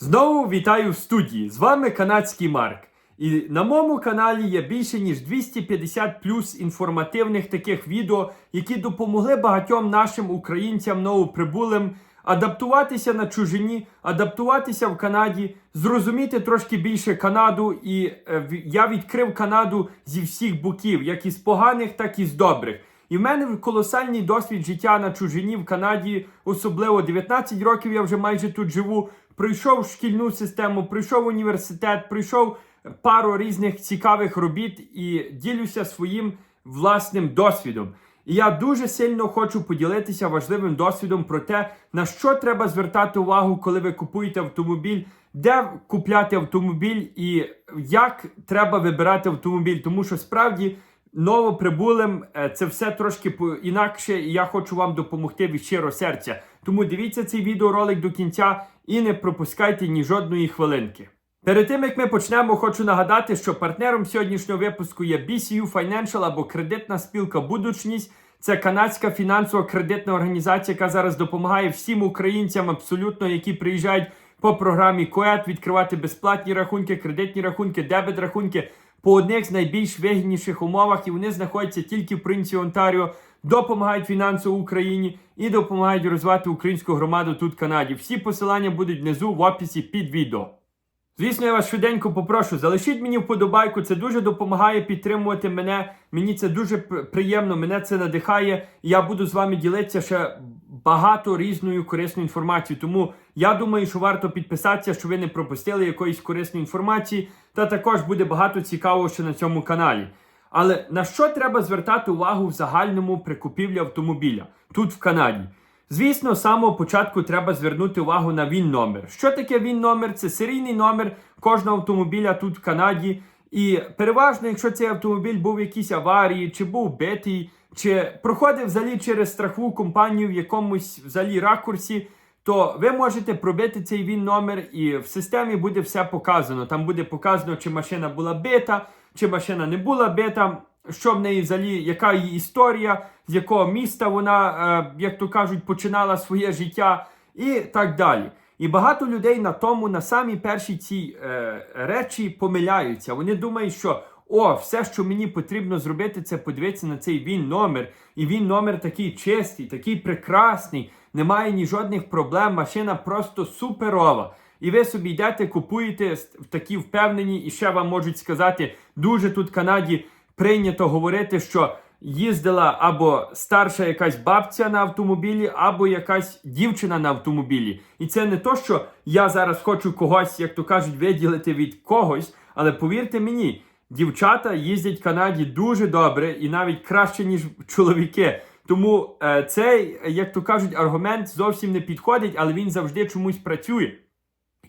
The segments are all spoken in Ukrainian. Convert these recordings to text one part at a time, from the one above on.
Знову вітаю в студії. З вами канадський Марк. І на моєму каналі є більше ніж 250 плюс інформативних таких відео, які допомогли багатьом нашим українцям новоприбулим адаптуватися на чужині, адаптуватися в Канаді, зрозуміти трошки більше Канаду. І е, я відкрив Канаду зі всіх боків, як із поганих, так і з добрих. І в мене колосальний досвід життя на чужині в Канаді, особливо 19 років я вже майже тут живу. Пройшов шкільну систему, пройшов університет, пройшов пару різних цікавих робіт і ділюся своїм власним досвідом. І я дуже сильно хочу поділитися важливим досвідом про те, на що треба звертати увагу, коли ви купуєте автомобіль, де купляти автомобіль і як треба вибирати автомобіль, тому що справді новоприбулим е, це все трошки інакше, і я хочу вам допомогти від щиро серця. Тому дивіться цей відеоролик до кінця і не пропускайте ні жодної хвилинки. Перед тим як ми почнемо, хочу нагадати, що партнером сьогоднішнього випуску є BCU Financial або кредитна спілка Будучність. Це канадська фінансова кредитна організація, яка зараз допомагає всім українцям, абсолютно, які приїжджають по програмі КОЕТ, відкривати безплатні рахунки, кредитні рахунки, дебет рахунки по одних з найбільш вигідніших умовах, і вони знаходяться тільки в принці Онтаріо, допомагають фінансово Україні і допомагають розвивати українську громаду тут в Канаді. Всі посилання будуть внизу в описі під відео. Звісно, я вас швиденько попрошу, залишіть мені вподобайку, це дуже допомагає підтримувати мене. Мені це дуже приємно, мене це надихає. Я буду з вами ділитися ще багато різною корисною інформацією. Тому я думаю, що варто підписатися, щоб ви не пропустили якоїсь корисної інформації. Та також буде багато цікавого ще на цьому каналі. Але на що треба звертати увагу в загальному при купівлі автомобіля тут в Канаді? Звісно, з самого початку треба звернути увагу на він номер. Що таке він номер? Це серійний номер кожного автомобіля тут в Канаді. І переважно, якщо цей автомобіль був в якійсь аварії, чи був битий, чи проходив взагалі через страхову компанію в якомусь взагалі ракурсі, то ви можете пробити цей він номер, і в системі буде все показано. Там буде показано, чи машина була бита, чи машина не була бита, що в неї взагалі, яка її історія, з якого міста вона, е, як то кажуть, починала своє життя, і так далі. І багато людей на тому, на самій першій цій е, речі помиляються. Вони думають, що о, все, що мені потрібно зробити, це подивитися на цей він номер. І він номер такий чистий, такий прекрасний, немає ні жодних проблем. Машина просто суперова. І ви собі йдете, купуєте такі впевнені, і ще вам можуть сказати, дуже тут в Канаді прийнято говорити, що їздила або старша якась бабця на автомобілі, або якась дівчина на автомобілі. І це не то, що я зараз хочу когось, як то кажуть, виділити від когось, але повірте мені, дівчата їздять в Канаді дуже добре і навіть краще, ніж чоловіки. Тому е, цей, як то кажуть, аргумент зовсім не підходить, але він завжди чомусь працює.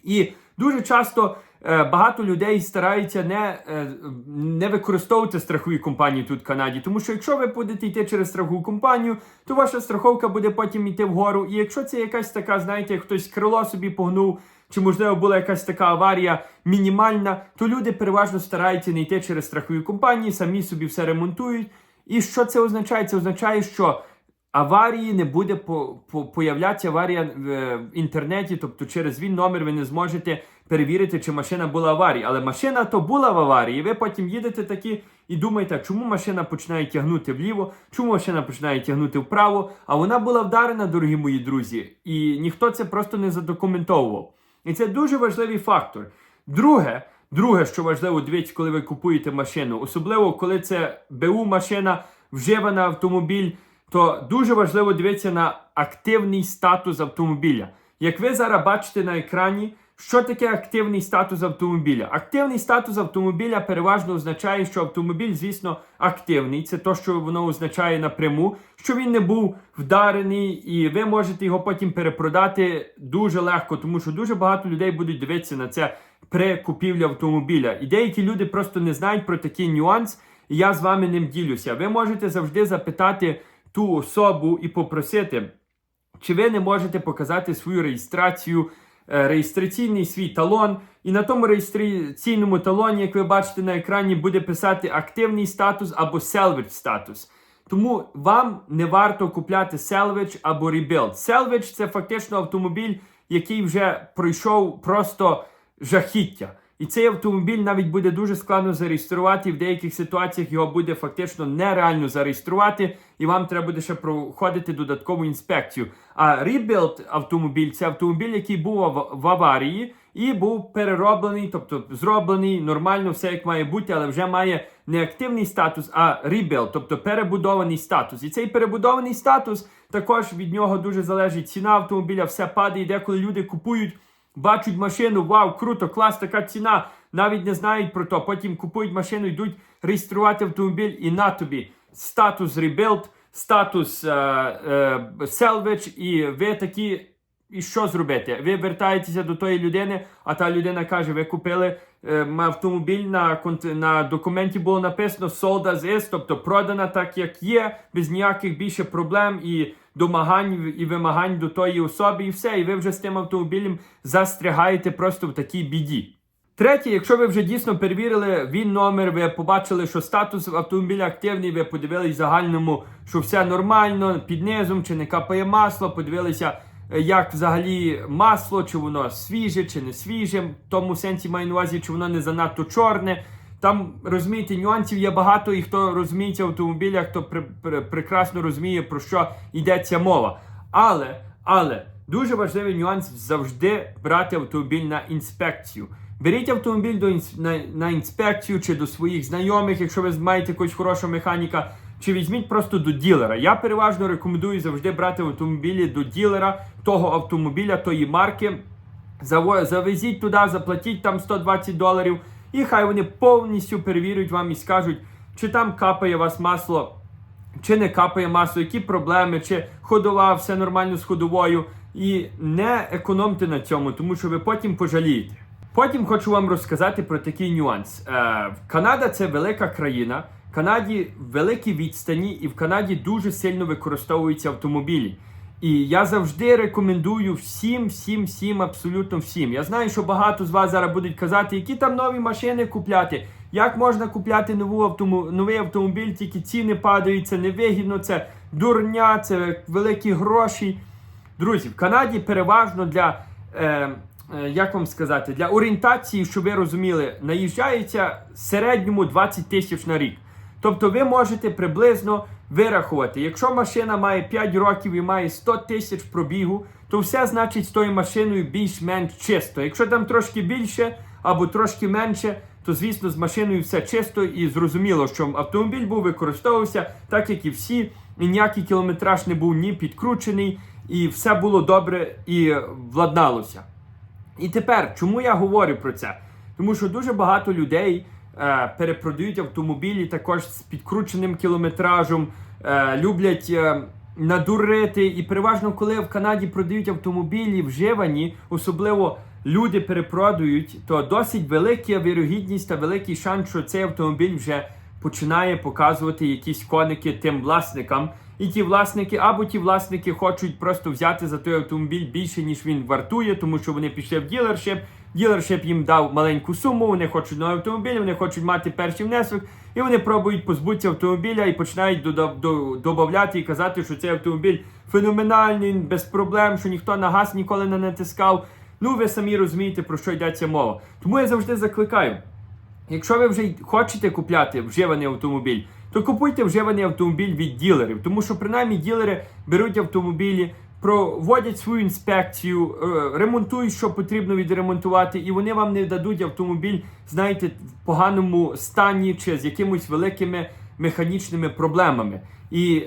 І дуже часто е, багато людей стараються не, е, не використовувати страхові компанії тут в Канаді. Тому що якщо ви будете йти через страхову компанію, то ваша страховка буде потім йти вгору. І якщо це якась така, знаєте, хтось крило собі погнув, чи можливо була якась така аварія мінімальна, то люди переважно стараються не йти через страхові компанії, самі собі все ремонтують. І що це означає? Це означає, що аварії не буде по, по, появлятися аварія в, е, в інтернеті, тобто через він номер ви не зможете перевірити, чи машина була в аварії. Але машина то була в аварії. Ви потім їдете такі і думаєте, чому машина починає тягнути вліво, чому машина починає тягнути вправо, а вона була вдарена, дорогі мої друзі, і ніхто це просто не задокументовував. І це дуже важливий фактор. Друге, друге, що важливо, дивіться, коли ви купуєте машину, особливо коли це БУ машина, вживана автомобіль, то дуже важливо дивитися на активний статус автомобіля. Як ви зараз бачите на екрані, що таке активний статус автомобіля? Активний статус автомобіля переважно означає, що автомобіль, звісно, активний. Це то, що воно означає напряму, що він не був вдарений, і ви можете його потім перепродати дуже легко, тому що дуже багато людей будуть дивитися на це при купівлі автомобіля. І деякі люди просто не знають про такий нюанс, і я з вами ним ділюся. Ви можете завжди запитати ту особу і попросити. Чи ви не можете показати свою реєстрацію, е, реєстраційний свій талон? І на тому реєстраційному талоні, як ви бачите на екрані, буде писати активний статус або salvage статус. Тому вам не варто купляти salvage або rebuild. Salvage – це фактично автомобіль, який вже пройшов просто жахіття. І цей автомобіль навіть буде дуже складно зареєструвати. В деяких ситуаціях його буде фактично нереально зареєструвати, і вам треба буде ще проходити додаткову інспекцію. А Rebuild автомобіль це автомобіль, який був в, аварії і був перероблений, тобто зроблений нормально, все як має бути, але вже має не активний статус, а rebuild, тобто перебудований статус. І цей перебудований статус також від нього дуже залежить ціна автомобіля, все падає. Деколи люди купують. Бачать машину, вау, круто, клас, така ціна. Навіть не знають про то. Потім купують машину, йдуть реєструвати автомобіль, і на тобі статус rebuild, статус е, е, salvage, і ви такі. І що зробити? Ви вертаєтеся до тої людини, а та людина каже: ви купили е, автомобіль на на документі було написано sold as is, тобто продана так, як є, без ніяких більше проблем і домагань і вимагань до тої особи, і все. І ви вже з тим автомобілем застрягаєте просто в такій біді. Третє, якщо ви вже дійсно перевірили він номер, ви побачили, що статус автомобіля активний, ви подивились в загальному, що все нормально, під низом, чи не капає масло, подивилися, як взагалі масло, чи воно свіже, чи не свіже. В тому сенсі маю на увазі, чи воно не занадто чорне. Там розумієте, нюансів є багато, і хто розуміється в автомобілях, хто при, при- прекрасно розуміє, про що йдеться мова. Але, але дуже важливий нюанс завжди брати автомобіль на інспекцію. Беріть автомобіль до на, на інспекцію чи до своїх знайомих, якщо ви маєте якогось хорошого механіка, чи візьміть просто до ділера. Я переважно рекомендую завжди брати автомобілі до ділера того автомобіля, тої марки. Завезіть туди, заплатіть там 120 доларів, і хай вони повністю перевірять вам і скажуть, чи там капає вас масло, чи не капає масло, які проблеми, чи ходова, все нормально з ходовою. І не економте на цьому, тому що ви потім пожалієте. Потім хочу вам розказати про такий нюанс. Е, Канада це велика країна. Канаді великі відстані, і в Канаді дуже сильно використовуються автомобілі. І я завжди рекомендую всім, всім, всім, абсолютно всім. Я знаю, що багато з вас зараз будуть казати, які там нові машини купляти. Як можна купляти нову автому... новий автомобіль, тільки ціни падають, це невигідно, це дурня, це великі гроші. Друзі, в Канаді переважно для, е, е, як вам сказати, для орієнтації, щоб ви розуміли, наїжджається в середньому 20 тисяч на рік. Тобто ви можете приблизно вирахувати, якщо машина має 5 років і має 100 тисяч пробігу, то все значить з тою машиною більш-менш чисто. Якщо там трошки більше або трошки менше, то звісно з машиною все чисто і зрозуміло, що автомобіль був використовувався так, як і всі, і ніякий кілометраж не був ні підкручений, і все було добре і владналося. І тепер, чому я говорю про це? Тому що дуже багато людей перепродають автомобілі також з підкрученим кілометражем, е, люблять е, надурити. І переважно, коли в Канаді продають автомобілі вживані, особливо люди перепродають, то досить велика вірогідність та великий шанс, що цей автомобіль вже починає показувати якісь коники тим власникам. І ті власники, або ті власники хочуть просто взяти за той автомобіль більше, ніж він вартує, тому що вони пішли в ділершип. Ділершип їм дав маленьку суму, вони хочуть новий автомобіль, вони хочуть мати перший внесок, і вони пробують позбутися автомобіля і починають дода- до- додавати і казати, що цей автомобіль феноменальний, без проблем, що ніхто на газ ніколи не натискав. Ну, ви самі розумієте, про що йдеться мова. Тому я завжди закликаю. Якщо ви вже хочете купляти вживаний автомобіль, то купуйте вживаний автомобіль від ділерів, тому що принаймні ділери беруть автомобілі, проводять свою інспекцію, е, ремонтують, що потрібно відремонтувати, і вони вам не дадуть автомобіль, знаєте, в поганому стані чи з якимись великими механічними проблемами. І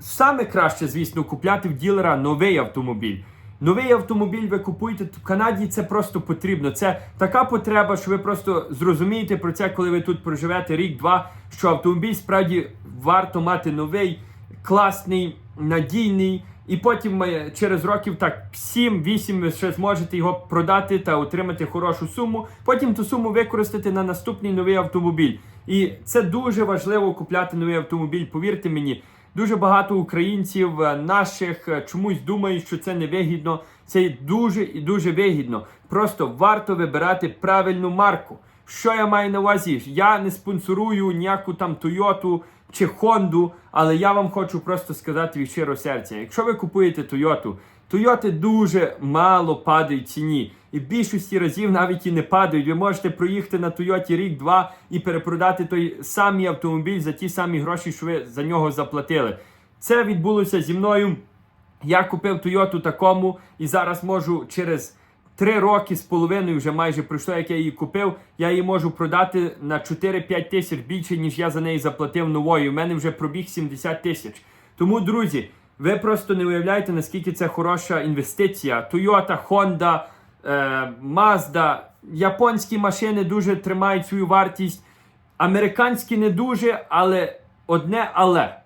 саме краще, звісно, купляти в ділера новий автомобіль. Новий автомобіль ви купуєте в Канаді. Це просто потрібно. Це така потреба, що ви просто зрозумієте про це, коли ви тут проживете рік-два. Що автомобіль справді варто мати новий, класний, надійний. І потім е, через років так 7-8 ви ще зможете його продати та отримати хорошу суму. Потім ту суму використати на наступний новий автомобіль. І це дуже важливо купляти новий автомобіль. Повірте мені. Дуже багато українців е, наших е, чомусь думають, що це не вигідно. Це дуже і дуже вигідно. Просто варто вибирати правильну марку. Що я маю на увазі? Я не спонсорую ніяку там Тойоту чи Хонду, але я вам хочу просто сказати від щиро серця. Якщо ви купуєте Тойоту, Тойоти дуже мало падають в ціні. І в більшості разів навіть і не падають. Ви можете проїхати на Тойоті рік-два і перепродати той самий автомобіль за ті самі гроші, що ви за нього заплатили. Це відбулося зі мною. Я купив Тойоту такому і зараз можу через три роки з половиною вже майже пройшло, як я її купив. Я її можу продати на 4-5 тисяч більше, ніж я за неї заплатив новою. У мене вже пробіг 70 тисяч. Тому, друзі, ви просто не уявляєте, наскільки це хороша інвестиція. Toyota, Honda, е, Mazda, японські машини дуже тримають свою вартість. Американські не дуже, але одне але.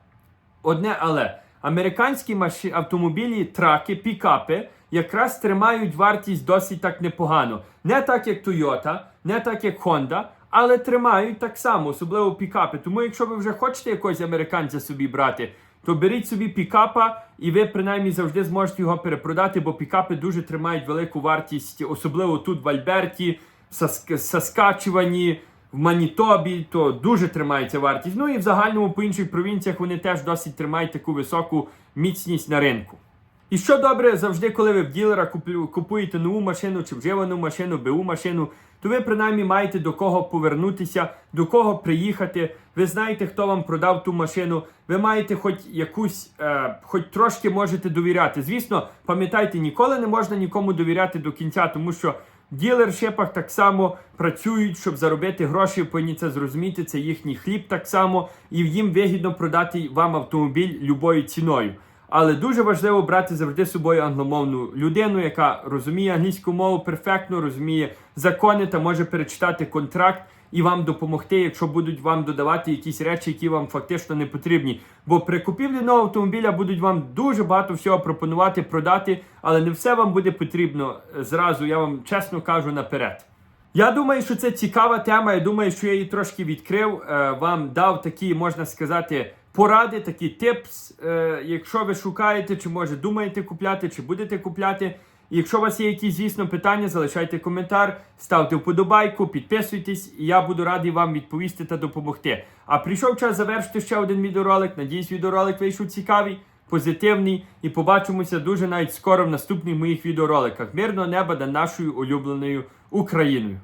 Одне але. Американські маші... автомобілі, траки, пікапи якраз тримають вартість досить так непогано. Не так, як Toyota, не так, як Honda, але тримають так само, особливо пікапи. Тому, якщо ви вже хочете якогось американця собі брати, то беріть собі пікапа, і ви принаймні завжди зможете його перепродати, бо пікапи дуже тримають велику вартість, особливо тут в Альберті, в Саск... Саскачувані, в Манітобі, то дуже тримається вартість. Ну і в загальному по інших провінціях вони теж досить тримають таку високу міцність на ринку. І що добре, завжди, коли ви в ділера купуєте нову машину чи вживану машину, БУ машину, то ви принаймні маєте до кого повернутися, до кого приїхати. Ви знаєте, хто вам продав ту машину. Ви маєте хоч якусь, е, хоч трошки можете довіряти. Звісно, пам'ятайте, ніколи не можна нікому довіряти до кінця, тому що в ділершипах так само працюють, щоб заробити гроші, повинні це зрозуміти. Це їхній хліб так само, і їм вигідно продати вам автомобіль любою ціною. Але дуже важливо брати завжди з собою англомовну людину, яка розуміє англійську мову перфектно, розуміє закони та може перечитати контракт і вам допомогти, якщо будуть вам додавати якісь речі, які вам фактично не потрібні. Бо при купівлі нового автомобіля будуть вам дуже багато всього пропонувати, продати, але не все вам буде потрібно е, зразу. Я вам чесно кажу наперед. Я думаю, що це цікава тема. Я думаю, що я її трошки відкрив. е, Вам дав такі, можна сказати, поради, такі типс. е, Якщо ви шукаєте, чи може думаєте купляти, чи будете купляти. Якщо у вас є якісь, звісно, питання, залишайте коментар, ставте вподобайку, підписуйтесь, і я буду радий вам відповісти та допомогти. А прийшов час завершити ще один відеоролик. Надіюсь, відеоролик вийшов цікавий, позитивний. І побачимося дуже навіть скоро в наступних моїх відеороликах. Мирного неба над нашою улюбленою Україною.